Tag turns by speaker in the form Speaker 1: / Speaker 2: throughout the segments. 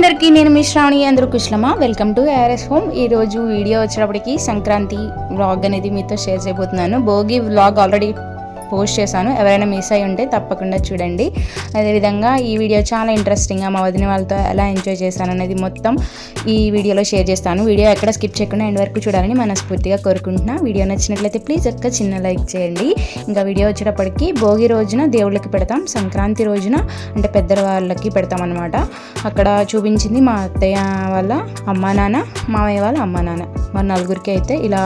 Speaker 1: అందరికీ నేను మీ శ్రావణి అందరూ కుశలమా? Welcome to A R S home ఈరోజు వీడియో వచ్చేటప్పటికి సంక్రాంతి వ్లాగ్ అనేది మీతో షేర్ చేయబోతున్నాను. భోగి వ్లాగ్ ఆల్రెడీ పోస్ట్ చేశాను. ఎవరైనా మిస్ అయి ఉంటే తప్పకుండా చూడండి. అదేవిధంగా ఈ వీడియో చాలా ఇంట్రెస్టింగ్గా మా వదిన వాళ్ళతో ఎలా ఎంజాయ్ చేశాను అనేది మొత్తం ఈ వీడియోలో షేర్ చేస్తాను. వీడియో ఎక్కడ స్కిప్ చేయకుండా ఎండ్ వరకు చూడాలని మనస్ఫూర్తిగా కోరుకుంటున్నా. వీడియో నచ్చినట్లయితే ప్లీజ్ ఒక్క చిన్న లైక్ చేయండి. ఇంకా వీడియో వచ్చేటప్పటికి భోగి రోజున దేవుళ్ళకి పెడతాం. సంక్రాంతి రోజున అంటే పెద్ద వాళ్ళకి పెడతాం అనమాట అక్కడ చూపించింది మా అత్తయ్య వాళ్ళ అమ్మా నాన్న మామయ్య వాళ్ళ అమ్మ నాన్న. మా నలుగురికి అయితే ఇలా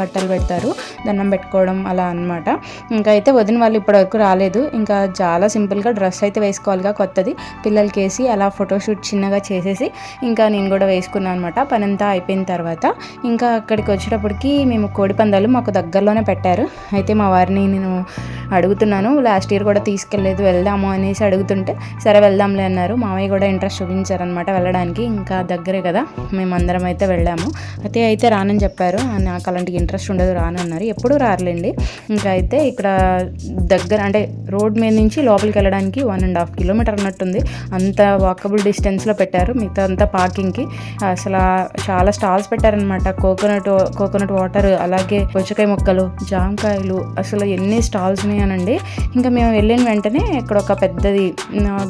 Speaker 1: బట్టలు పెడతారు దండం పెట్టుకోవడం అలా అన్నమాట. ఇంకా అయితే వదిన వాళ్ళు ఇప్పటివరకు రాలేదు. ఇంకా చాలా సింపుల్గా డ్రెస్ అయితే వేసుకోవాలిగా కొత్తది. పిల్లలకి వేసి అలా ఫోటోషూట్ చిన్నగా చేసేసి ఇంకా నేను కూడా వేసుకున్నాను అనమాట పని అంతా అయిపోయిన తర్వాత ఇంకా అక్కడికి వచ్చేటప్పటికి మేము కోడి పందాలు మాకు దగ్గరలోనే పెట్టారు. అయితే మా వారిని నేను అడుగుతున్నాను. లాస్ట్ ఇయర్ కూడా తీసుకెళ్ళలేదు వెళ్దాము అనేసి అడుగుతుంటే సరే వెళ్దాంలే అన్నారు. మామయ్య కూడా ఇంట్రెస్ట్ చూపించారనమాట వెళ్ళడానికి ఇంకా దగ్గరే కదా మేమందరం అయితే వెళ్ళాము. అయితే అయితే రానని చెప్పారు. నాకు అలాంటి ఇంట్రెస్ట్ ఉండదు రానన్నారు ఎప్పుడూ రారులేండి. ఇంకా అయితే ఇక్కడ దగ్గర అంటే రోడ్ మీద నుంచి లోపలికి వెళ్ళడానికి వన్ అండ్ హాఫ్ కిలోమీటర్ అన్నట్టుంది. అంత వాకబుల్ డిస్టెన్స్లో పెట్టారు. మిగతా అంతా పార్కింగ్కి అసలు చాలా స్టాల్స్ పెట్టారనమాట కోకోనట్ కోకోనట్ వాటర్ అలాగే పుచ్చకాయ మొక్కలు జామకాయలు అసలు ఎన్ని స్టాల్స్ ఉన్నాయనండి ఇంకా మేము వెళ్ళిన వెంటనే ఇక్కడ ఒక పెద్దది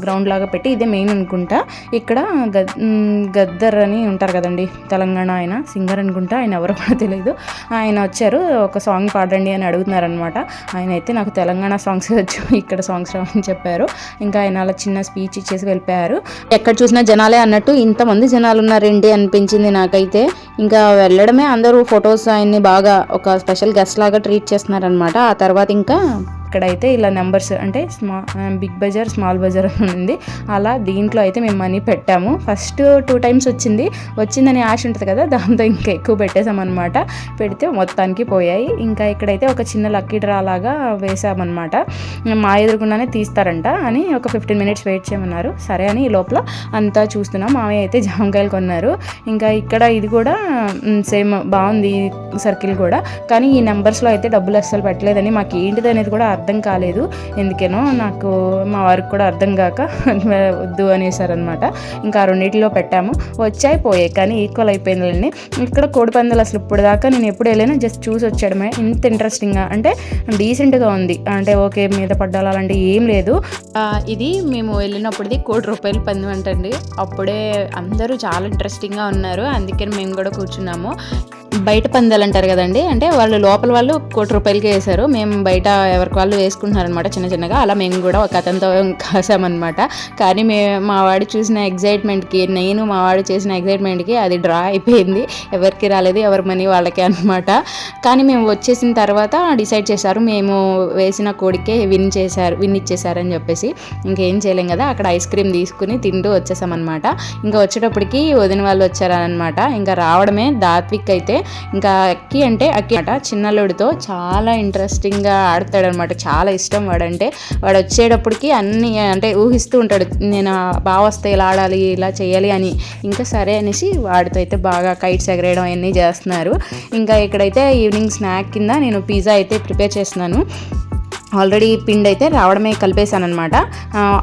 Speaker 1: గ్రౌండ్ లాగా పెట్టి ఇదే మెయిన్ అనుకుంటా. ఇక్కడ గద్ గద్దర్ అని ఉంటారు కదండి తెలంగాణ ఆయన సింగర్ అనుకుంటా ఆయన ఎవరో కూడా తెలియదు ఆయన వచ్చారు ఒక సాంగ్ పాడండి అని అడుగుతున్నారనమాట ఆయన అయితే నాకు తెలంగాణ సాంగ్స్ వచ్చు ఇక్కడ సాంగ్స్ రావని చెప్పారు. ఇంకా ఆయన అలా చిన్న స్పీచ్ ఇచ్చేసి వెళ్ళిపోయారు. ఎక్కడ చూసినా జనాలే అన్నట్టు ఇంతమంది జనాలు ఉన్నారండి అనిపించింది నాకైతే. ఇంకా వెళ్ళడమే అందరూ ఫొటోస్ ఆయన్ని బాగా ఒక స్పెషల్ గెస్ట్ లాగా ట్రీట్ చేస్తున్నారనమాట ఆ తర్వాత ఇంకా ఇక్కడైతే ఇలా నెంబర్స్ అంటే స్మా బిగ్ బజార్ స్మాల్ బజార్ అని ఉంది. అలా దీంట్లో అయితే మేము మనీ పెట్టాము. ఫస్ట్ టూ టైమ్స్ వచ్చింది. వచ్చిందని ఆశ ఉంటుంది కదా దాంతో ఇంకా ఎక్కువ పెట్టేసామన్నమాట పెడితే మొత్తానికి పోయాయి. ఇంకా ఇక్కడైతే ఒక చిన్న లక్కీ డ్రా లాగా వేసామన్నమాట మా ఎదురుకుండానే తీస్తారంట అని ఒక ఫిఫ్టీన్ మినిట్స్ వెయిట్ చేయమన్నారు. సరే అని ఈ లోపల అంతా చూస్తున్నాం. మామయ్య అయితే జామకాయలు కొన్నారు. ఇంకా ఇక్కడ ఇది కూడా సేమ్ బాగుంది సర్కిల్ కూడా. కానీ ఈ నెంబర్స్లో అయితే డబ్బులు అస్సలు పెట్టలేదని మాకు ఏంటిది అనేది కూడా అర్థం కాలేదు. ఎందుకేనో నాకు మా వారికి కూడా అర్థం కాక వద్దు అనేసారనమాట ఇంకా రెండింటిలో పెట్టాము. వచ్చాయి పోయాయి. కానీ ఈక్వల్ అయిపోయిందండి ఇక్కడ కోడి పందాలు అసలు ఇప్పుడు దాకా నేను ఎప్పుడు వెళ్ళినా. జస్ట్ చూసి వచ్చాడమే. ఇంత ఇంట్రెస్టింగ్గా అంటే డీసెంట్గా ఉంది. అంటే ఓకే మీద పడ్డాలు అలాంటివి ఏం లేదు. ఇది మేము వెళ్ళినప్పుడుది కోటి రూపాయలు పందెం అంటండి. అప్పుడే అందరూ చాలా ఇంట్రెస్టింగ్గా ఉన్నారు. అందుకని మేము కూడా కూర్చున్నాము. బయట పందాలు అంటారు కదండి. అంటే వాళ్ళు లోపల వాళ్ళు కోటి రూపాయలకి వేశారు. మేము బయట ఎవరికి వాళ్ళు వేసుకుంటున్నారనమాట చిన్న చిన్నగా. అలా మేము కూడా ఒక అతనితో కాసామన్నమాట. కానీ మే మా వాడు చూసిన ఎగ్జైట్మెంట్కి నేను మా వాడు చేసిన ఎగ్జైట్మెంట్కి అది డ్రా అయిపోయింది. ఎవరికి రాలేదు ఎవరి మనీ వాళ్ళకే అనమాట కానీ మేము వచ్చేసిన తర్వాత డిసైడ్ చేశారు. మేము వేసిన కోడికే విన్ చేశారు విన్ ఇచ్చేసారని చెప్పేసి. ఇంకేం చేయలేం కదా అక్కడ ఐస్ క్రీమ్ తీసుకుని తింటూ వచ్చేసామన్నమాట. ఇంకా వచ్చేటప్పటికి వదిన వాళ్ళు వచ్చారనమాట ఇంకా రావడమే దాత్విక్ అయితే ఇంకా అక్కి అంటే అక్కి అట చిన్నల్లుడితో చాలా ఇంట్రెస్టింగ్గా ఆడతాడనమాట చాలా ఇష్టం వాడంటే. వాడు వచ్చేటప్పటికి అన్ని అంటే ఊహిస్తూ ఉంటాడు నేను బాగా వస్తే ఇలా ఆడాలి ఇలా చేయాలి అని. ఇంకా సరే అనేసి వాడితో అయితే బాగా కైట్స్ ఎగరేయడం అవన్నీ చేస్తున్నారు. ఇంకా ఇక్కడైతే ఈవినింగ్ స్నాక్ కింద నేను పిజ్జా అయితే ప్రిపేర్ చేస్తున్నాను. ఆల్రెడీ పిండి అయితే రావడమే కలిపేశాను అనమాట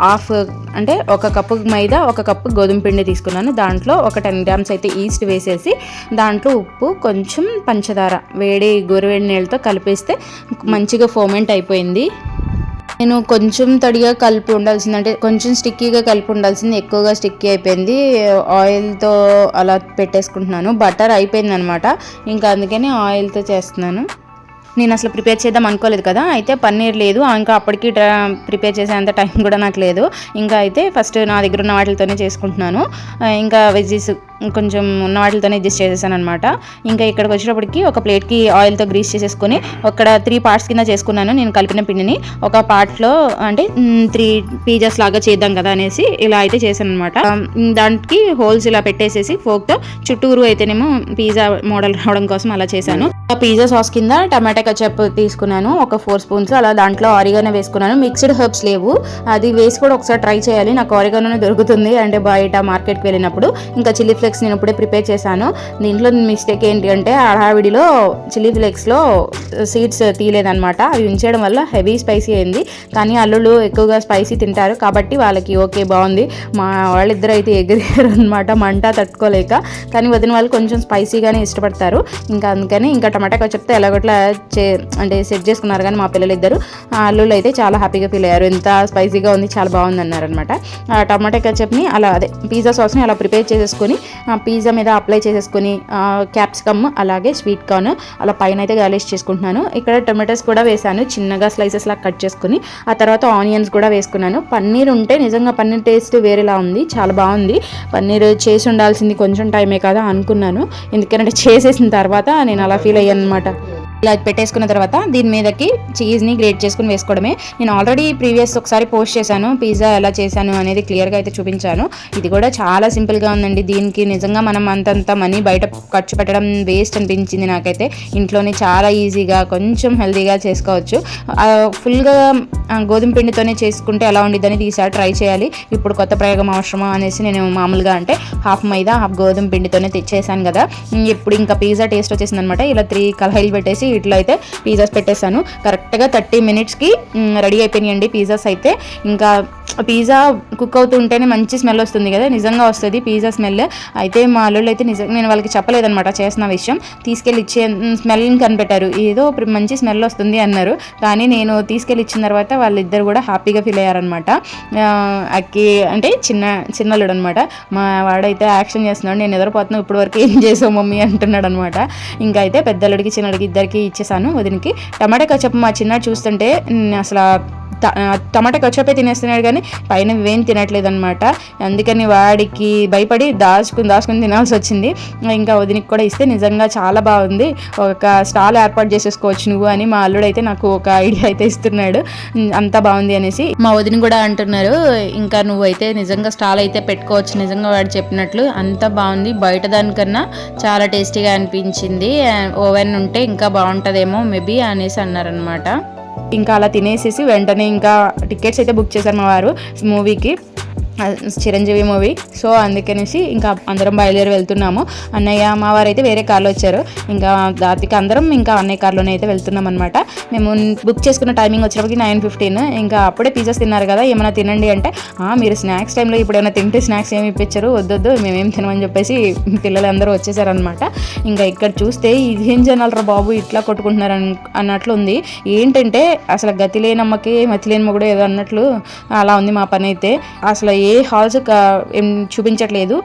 Speaker 1: హాఫ్ అంటే ఒక కప్పు మైదా ఒక కప్పు గోధుమ పిండి తీసుకున్నాను. దాంట్లో ఒక టెన్ గ్రామ్స్ అయితే ఈస్ట్ వేసేసి దాంట్లో ఉప్పు కొంచెం పంచదార వేడి గోరువేడి నీళ్ళతో కలిపేస్తే మంచిగా ఫోమెంట్ అయిపోయింది. నేను కొంచెం తడిగా కలిపి ఉండాల్సింది అంటే కొంచెం స్టిక్కీగా కలిపి ఉండాల్సింది ఎక్కువగా స్టిక్కీ అయిపోయింది. ఆయిల్తో అలా పెట్టేసుకుంటున్నాను. బటర్ అయిపోయింది అనమాట ఇంకా అందుకని ఆయిల్తో చేస్తున్నాను. నేను అసలు ప్రిపేర్ చేద్దాం అనుకోలేదు కదా అయితే పన్నీర్ లేదు. ఇంకా అప్పటికి ట- ప్రిపేర్ చేసేంత టైం కూడా నాకు లేదు. ఇంకా అయితే ఫస్ట్ నా దగ్గర ఉన్న వాటితోనే చేసుకుంటున్నాను. ఇంకా వెజ్జెస్ కొంచెం ఉన్న వాటితోనే అడ్జస్ట్ చేసేసాను అనమాట ఇంకా ఇక్కడికి వచ్చేటప్పటికి ఒక ప్లేట్కి ఆయిల్తో గ్రీస్ చేసేసుకొని అక్కడ త్రీ పార్ట్స్ కింద చేసుకున్నాను. నేను కలిపిన పిండిని ఒక పార్ట్లో అంటే త్రీ పీజాస్ లాగా చేద్దాం కదా అనేసి ఇలా అయితే చేశాను అనమాట దానికి హోల్స్ ఇలా పెట్టేసేసి ఫోక్తో చుట్టూరు అయితేనేమో పిజ్జా మోడల్ రావడం కోసం అలా చేశాను. పిజ్జా సాస్ కింద టమాటా కచప్ తీసుకున్నాను. ఒక ఫోర్ స్పూన్స్ అలా దాంట్లో ఆరిగానే వేసుకున్నాను. మిక్స్డ్ హెర్బ్స్ లేవు. అది వేసి కూడా ఒకసారి ట్రై చేయాలి. నాకు ఆరిగానే దొరుకుతుంది. అంటే బయట మార్కెట్కి వెళ్ళినప్పుడు. ఇంకా చిల్లీ ఫ్లేక్స్ నేను ఇప్పుడే ప్రిపేర్ చేశాను. దీంట్లో మిస్టేక్ ఏంటి అంటే హడావిడిలో చిల్లీ ఫ్లేక్స్లో సీడ్స్ తీయలేదనమాట అవి ఉంచడం వల్ల హెవీ స్పైసీ అయింది. కానీ అల్లుళ్ళు ఎక్కువగా స్పైసీ తింటారు. కాబట్టి వాళ్ళకి ఓకే బాగుంది. మా వాళ్ళిద్దరు అయితే ఎగిరారు అనమాట మంట తట్టుకోలేక. కానీ వదిన వాళ్ళు కొంచెం స్పైసీగానే ఇష్టపడతారు. ఇంకా అందుకని ఇంకా టమాటా చెప్తే ఎలాగొట్లా చే అంటే సెట్ చేసుకున్నారు కానీ మా పిల్లలు ఇద్దరు. అల్లుళ్ళు అయితే చాలా హ్యాపీగా ఫీల్ అయ్యారు. ఎంత స్పైసీగా ఉంది చాలా బాగుంది అన్నారు అనమాట ఆ టమాటా కచప్ని అలా అదే పిజ్జా సాస్ని అలా ప్రిపేర్ చేసేసుకొని పిజ్జా మీద అప్లై చేసేసుకొని క్యాప్సికమ్ అలాగే స్వీట్ కార్న్ అలా పైన అయితే గార్లిష్ చేసుకుంటున్నాను. ఇక్కడ టొమాటోస్ కూడా వేసాను చిన్నగా స్లైసెస్ లాగా కట్ చేసుకుని ఆ తర్వాత ఆనియన్స్ కూడా వేసుకున్నాను. పన్నీర్ ఉంటే నిజంగా పన్నీర్ టేస్ట్ వేరేలా ఉంది చాలా బాగుంది. పన్నీర్ చేసి ఉండాల్సింది కొంచెం టైమే కదా అనుకున్నాను. ఎందుకంటే చేసేసిన తర్వాత నేను అలా ఫీల్ అయ్యాను. అనమాట ఇలా పెట్టేసుకున్న తర్వాత దీని మీదకి చీజ్ని గ్రేట్ చేసుకుని వేసుకోవడమే. నేను ఆల్రెడీ ప్రీవియస్ ఒకసారి పోస్ట్ చేశాను పిజ్జా ఎలా చేశాను అనేది క్లియర్గా అయితే చూపించాను. ఇది కూడా చాలా సింపుల్గా ఉందండి. దీనికి నిజంగా మనం అంతంత మనీ బయట ఖర్చు పెట్టడం వేస్ట్ అనిపించింది నాకైతే. ఇంట్లోనే చాలా ఈజీగా కొంచెం హెల్దీగా చేసుకోవచ్చు. ఫుల్గా గోధుమ పిండితోనే చేసుకుంటే ఎలా ఉండిద్దని తీసారి ట్రై చేయాలి. ఇప్పుడు కొత్త ప్రయోగం అవసరమా అనేసి నేను మామూలుగా అంటే హాఫ్ మైదా హాఫ్ గోధుమ పిండితోనే తెచ్చేసాను కదా. ఇప్పుడు ఇంకా పిజ్జా టేస్ట్ వచ్చేసింది అనమాట ఇలా త్రీ కలహైలు పెట్టేసి ఇట్లా అయితే పిజ్జాస్ పెట్టేశాను కరెక్ట్గా థర్టీ మినిట్స్కి రెడీ అయిపోయినాయండి పిజ్జాస్ అయితే. ఇంకా పిజ్జా కుక్ అవుతుంటేనే మంచి స్మెల్ వస్తుంది కదా నిజంగా వస్తుంది పిజ్జా స్మెల్. అయితే మా అల్లుళ్ళు అయితే నిజంగా నేను వాళ్ళకి చెప్పలేదనమాట చేసిన విషయం. తీసుకెళ్ళి ఇచ్చే స్మెల్ కనిపెట్టారు. ఏదో మంచి స్మెల్ వస్తుంది అన్నారు. కానీ నేను తీసుకెళ్ళి ఇచ్చిన తర్వాత వాళ్ళిద్దరు కూడా హ్యాపీగా ఫీల్ అయ్యారనమాట అక్కి అంటే చిన్న చిన్నల్లుడు అనమాట మా వాడైతే యాక్షన్ చేస్తున్నాడు. నేను నిద్రపోతున్నాను ఇప్పుడు వరకు ఏం చేసావు మమ్మీ అంటున్నాడు అనమాట ఇంకా అయితే పెద్దలుడికి చిన్నడికి ఇద్దరికి ఇచ్చేసాను వదినికి. టమాటా చెప్పు మా చిన్న చూస్తుంటే అసలు టమాటా కచ్చపే తినేస్తున్నాడు కానీ పైన ఇవేం తినట్లేదు అనమాట అందుకని వాడికి భయపడి దాచుకుని దాచుకుని తినాల్సి వచ్చింది. ఇంకా వదినికి కూడా ఇస్తే నిజంగా చాలా బాగుంది. ఒక స్టాల్ ఏర్పాటు చేసేసుకోవచ్చు నువ్వు అని మా అల్లుడు అయితే నాకు ఒక ఐడియా అయితే ఇస్తున్నాడు. అంతా బాగుంది అనేసి. మా వదిన కూడా అంటున్నారు ఇంకా నువ్వు అయితే నిజంగా స్టాల్ అయితే పెట్టుకోవచ్చు. నిజంగా వాడు చెప్పినట్లు అంత బాగుంది. బయట దానికన్నా చాలా టేస్టీగా అనిపించింది. ఓవెన్ ఉంటే ఇంకా బాగుంటుందేమో మేబీ అనేసి అన్నారనమాట ఇంకా అలా తినేసేసి వెంటనే ఇంకా టికెట్స్ అయితే బుక్ చేశారు మా వారు మూవీకి చిరంజీవి మూవీ. సో అందుకనేసి ఇంకా అందరం బయలుదేరి వెళ్తున్నాము. అన్నయ్య మా వారు అయితే వేరే కార్లో వచ్చారు. ఇంకా దాతికి అందరం ఇంకా అన్నయ్య కార్లోనే అయితే వెళ్తున్నాం అనమాట మేము బుక్ చేసుకున్న టైమింగ్ వచ్చినప్పటికి నైన్ ఫిఫ్టీన్ ఇంకా అప్పుడే పిజ్జాస్ తిన్నారు కదా ఏమైనా తినండి అంటే మీరు స్నాక్స్ టైంలో ఇప్పుడు ఏమైనా తింటే స్నాక్స్ ఏమి ఇప్పించారు వద్దొద్దు మేమేం తినమని చెప్పేసి పిల్లలందరూ వచ్చేసారనమాట ఇంకా ఇక్కడ చూస్తే ఇదేం జనాలరా బాబు ఇట్లా కొట్టుకుంటున్నారు అన్నట్లు ఉంది. ఏంటంటే అసలు గతి లేనమ్మకి మతి లేని మొగుడు ఏదో అన్నట్లు అలా ఉంది మా పని అయితే అసలు ఏ ఏ హాల్స్ ఏం చూపించట్లేదు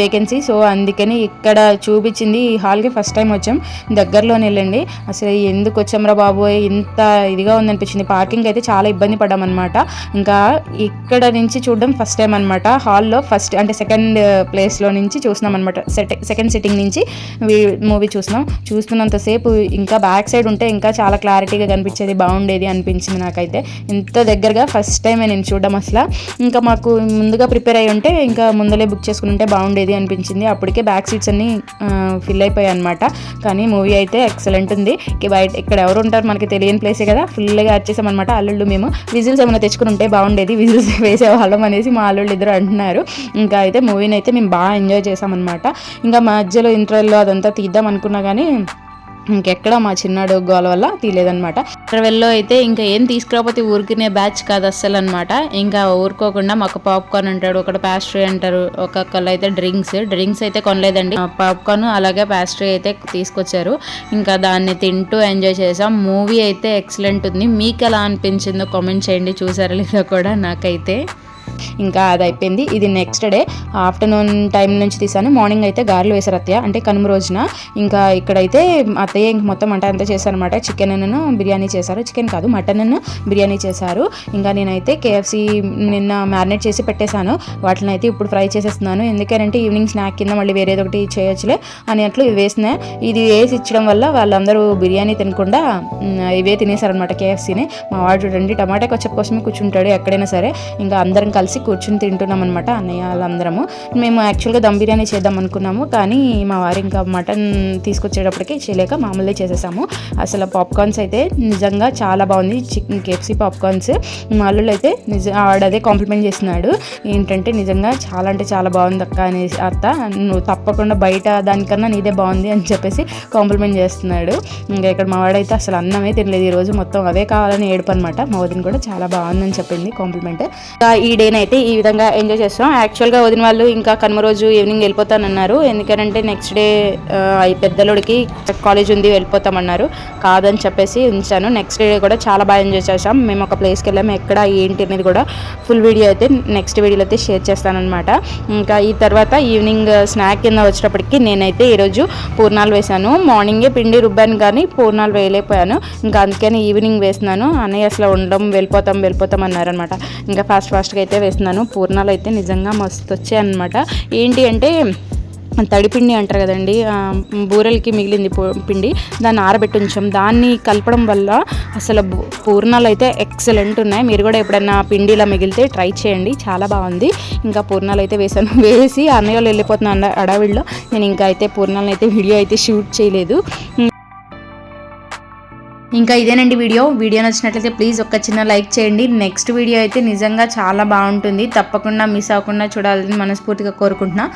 Speaker 1: వేకెన్సీ సో అందుకని ఇక్కడ చూపించింది ఈ హాల్కి ఫస్ట్ టైం వచ్చాం. దగ్గరలోనే వెళ్ళండి. అసలు ఎందుకు వచ్చాంరా బాబు? ఇంత ఇదిగా ఉందనిపించింది. పార్కింగ్ అయితే చాలా ఇబ్బంది పడ్డామన్నమాట ఇంకా ఇక్కడ నుంచి చూడడం ఫస్ట్ టైం అనమాట హాల్లో ఫస్ట్ అంటే సెకండ్ ప్లేస్లో uh, నుంచి చూసినాం అనమాట సెకండ్ సిట్టింగ్ నుంచి మూవీ చూసినాం. చూస్తున్నంతసేపు ఇంకా బ్యాక్ సైడ్ ఉంటే ఇంకా చాలా క్లారిటీగా కనిపించేది బాగుండేది అనిపించింది నాకైతే. ఇంత దగ్గరగా ఫస్ట్ టైం నేను చూడడం అసలు. ఇంకా మాకు ముందుగా ప్రిపేర్ అయి ఉంటే ఇంకా ముందలే బుక్ చేసుకుని ఉంటే బాగుండేది అనిపించింది. అప్పటికే బ్యాక్ సీట్స్ అన్ని ఫిల్ అయిపోయాయి అనమాట కానీ మూవీ అయితే ఎక్సలెంట్ ఉంది. బయట ఇక్కడ ఎవరు ఉంటారు మనకి తెలియని ప్లేసే కదా. ఫుల్గా వచ్చేసామన్నమాట అల్లుళ్ళు మేము. విజిల్స్ ఏమైనా తెచ్చుకుని ఉంటే బాగుండేది. విజిల్స్ వేసేవాళ్ళం అనేసి మా అల్లుళ్ళు ఇద్దరు అంటున్నారు. ఇంకా అయితే మూవీని అయితే మేము బాగా ఎంజాయ్ చేసామన్నమాట ఇంకా మధ్యలో ఇంటర్వెల్లో అదంతా తీద్దాం అనుకున్నా కానీ ఇంకెక్కడ మా చిన్నాడు గోల వల్ల తీయలేదనమాట ట్రవెల్లో అయితే ఇంకా ఏం తీసుకురాకపోతే ఊరికినే బ్యాచ్ కాదు అస్సలు అనమాట ఇంకా ఊరుకోకుండా మాకు పాప్కార్న్ అంటాడు ఒకటి ప్యాస్ట్రీ అంటారు ఒక్కొక్కళ్ళు అయితే డ్రింక్స్. డ్రింక్స్ అయితే కొనలేదండి. పాప్కార్న్ అలాగే ప్యాస్ట్రీ అయితే తీసుకొచ్చారు. ఇంకా దాన్ని తింటూ ఎంజాయ్ చేసాం. మూవీ అయితే ఎక్సలెంట్ ఉంది. మీకు ఎలా అనిపించిందో కామెంట్ చేయండి. చూసారా లేదా కూడా నాకైతే. ఇంకా అది అయిపోయింది ఇది నెక్స్ట్ డే ఆఫ్టర్నూన్ టైం నుంచి తీసాను మార్నింగ్ అయితే గారెలు వేశారు అత్తయ్య. అంటే కనుమ రోజున. ఇంకా ఇక్కడైతే అత్తయ్య ఇంక మొత్తం అంట అంతా చేశారు అనమాట చికెన్ బిర్యానీ చేశారు. చికెన్ కాదు మటన్ బిర్యానీ చేశారు. ఇంకా నేనైతే కేఎఫ్సి నిన్న మ్యారినేట్ చేసి పెట్టేశాను. వాటిని అయితే ఇప్పుడు ఫ్రై చేసేస్తున్నాను. ఎందుకంటే ఈవినింగ్ స్నాక్ కింద మళ్ళీ వేరేది ఒకటి చేయొచ్చులే అట్లు ఇవి వేసినా. ఇది వేసి ఇచ్చడం వల్ల వాళ్ళందరూ బిర్యానీ తినకుండా ఇవే తినేశారనమాట కేఎఫ్సీని మా వాడు చూడండి టమాటా కొచ్చప్ కోసమే కూర్చుంటాడు ఎక్కడైనా సరే. ఇంకా అందరం కలిసి కూర్చుని తింటున్నాం అనమాట అన్నయ్య వాళ్ళందరము. మేము యాక్చువల్గా దమ్ బిర్యానీ చేద్దాం అనుకున్నాము కానీ మా వారు ఇంకా మటన్ తీసుకొచ్చేటప్పటికి చేయలేక మామూలుగా చేసేసాము. అసలు పాప్కార్న్స్ అయితే నిజంగా చాలా బాగుంది. Chicken KFC popcorns. మా అల్లుళ్ళు అయితే నిజ ఆడదే కాంప్లిమెంట్ చేస్తున్నాడు. ఏంటంటే నిజంగా చాలా అంటే చాలా బాగుంది అక్క అనేసి అత్త. నువ్వు తప్పకుండా బయట దానికన్నా నీదే బాగుంది అని చెప్పేసి కాంప్లిమెంట్ చేస్తున్నాడు. ఇంకా ఇక్కడ మా వాడైతే అసలు అన్నమే తినలేదు. ఈరోజు మొత్తం అవే కావాలని ఏడుపు అనమాట మా వదిన కూడా చాలా బాగుందని చెప్పింది కాంప్లిమెంట్. ఈ డేని అయితే ఈ విధంగా ఎంజాయ్ చేస్తాం. యాక్చువల్గా వదిన వాళ్ళు ఇంకా కనుమ రోజు ఈవినింగ్ వెళ్ళిపోతానన్నారు. ఎందుకంటే నెక్స్ట్ డే ఈ పెద్దలుడికి కాలేజ్ ఉంది వెళ్ళిపోతామన్నారు. కాదని చెప్పేసి ఉంచాను. నెక్స్ట్ డే కూడా చాలా బాగా ఎంజాయ్ చేసాం మేము ఒక ప్లేస్కి వెళ్ళాము ఎక్కడ ఏంటి అనేది కూడా ఫుల్ వీడియో అయితే నెక్స్ట్ వీడియోలో అయితే షేర్ చేస్తానమాట ఇంకా ఈ తర్వాత ఈవినింగ్ స్నాక్ కింద వచ్చేటప్పటికి నేనైతే ఈరోజు పూర్ణాలు వేశాను. మార్నింగే పిండి రుబ్బాను కానీ పూర్ణాలు వేయలేకపోయాను. ఇంకా అందుకని ఈవినింగ్ వేసినాను అన్నయ్య అసలు ఉండడం వెళ్ళిపోతాం వెళ్ళిపోతాం అన్నారనమాట ఇంకా ఫాస్ట్ ఫాస్ట్గా అయితే చేస్తున్నాను. పూర్ణాలు అయితే నిజంగా మస్తు వచ్చాయి అనమాట ఏంటి అంటే తడిపిండి అంటారు కదండి బూరెలకి మిగిలింది పిండి దాన్ని ఆరబెట్టి ఉంచాం దాన్ని కలపడం వల్ల అసలు పూర్ణాలు అయితే ఎక్సలెంట్ ఉన్నాయి. మీరు కూడా ఎప్పుడైనా పిండి ఇలా మిగిలితే ట్రై చేయండి. చాలా బాగుంది. ఇంకా పూర్ణాలు అయితే వేసాను. వేసి అన్నయ్య వాళ్ళు వెళ్ళిపోతున్న అడవిలో. నేను ఇంకా అయితే పూర్ణాలను అయితే వీడియో అయితే షూట్ చేయలేదు. ఇంకా ఇదేనండి వీడియో. వీడియో నచ్చినట్లయితే ప్లీజ్ ఒక చిన్న లైక్ చేయండి. నెక్స్ట్ వీడియో అయితే నిజంగా చాలా బాగుంటుంది. తప్పకుండా మిస్ అవ్వకుండా చూడాలని మనస్ఫూర్తిగా కోరుకుంటున్నా.